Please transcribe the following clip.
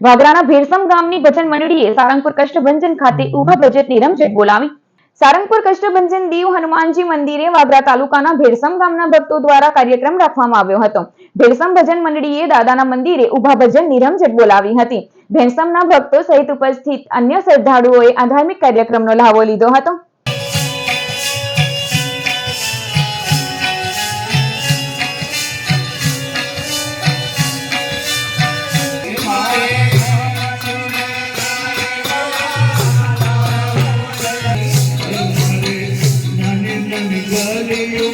વાગરાના ભેરસમ ગામની ભજન મંડળીએ સારંગપુર કષ્ટભંજન ખાતે ઊભા બજેટની રમઝટ બોલાવી. સારંગપુર કષ્ટભંજન દેવ હનુમાનજી મંદિરે વાગરા તાલુકાના ભેરસમ ગામના ભક્તો દ્વારા કાર્યક્રમ રાખવામાં આવ્યો હતો. ભેરસમ ભજન મંડળીએ દાદાના મંદિરે ઊભા ભજનની રમઝટ બોલાવી હતી. ભેરસમના ભક્તો સહિત ઉપસ્થિત અન્ય શ્રદ્ધાળુઓએ આ ધાર્મિક કાર્યક્રમનો લહાવો લીધો હતો. ನನ್ನ ಗಾಳಿಯು